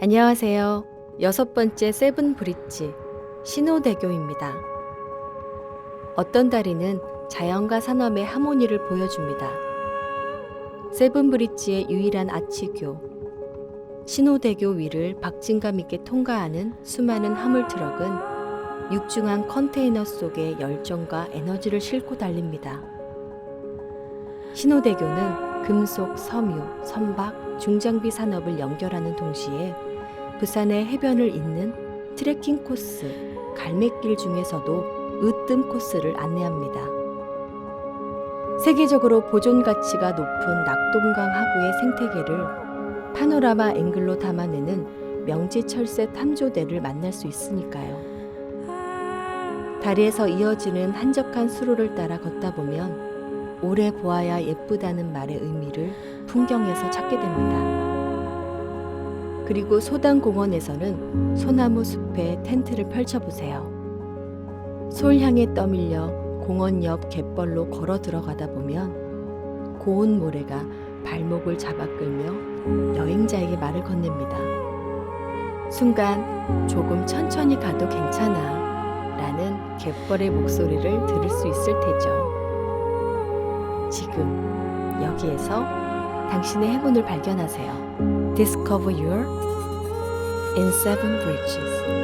안녕하세요. 여섯 번째 세븐 브릿지 신호대교입니다. 어떤 다리는 자연과 산업의 하모니를 보여줍니다. 세븐 브릿지의 유일한 아치교 신호대교 위를 박진감 있게 통과하는 수많은 화물 트럭은 육중한 컨테이너 속에 열정과 에너지를 싣고 달립니다. 신호대교는 금속, 섬유, 선박, 중장비 산업을 연결하는 동시에 부산의 해변을 잇는 트레킹 코스, 갈매길 중에서도 으뜸 코스를 안내합니다. 세계적으로 보존 가치가 높은 낙동강 하구의 생태계를 파노라마 앵글로 담아내는 명지철새 탐조대를 만날 수 있으니까요. 다리에서 이어지는 한적한 수로를 따라 걷다 보면 오래 보아야 예쁘다는 말의 의미를 풍경에서 찾게 됩니다. 그리고 소단공원에서는 소나무 숲에 텐트를 펼쳐보세요. 솔향에 떠밀려 공원 옆 갯벌로 걸어 들어가다 보면 고운 모래가 발목을 잡아 끌며 여행자에게 말을 건넵니다. 순간 조금 천천히 가도 괜찮아 라는 갯벌의 목소리를 들을 수 있을 테죠. 지금 여기에서 당신의 행운을 발견하세요. Discover your in seven bridges.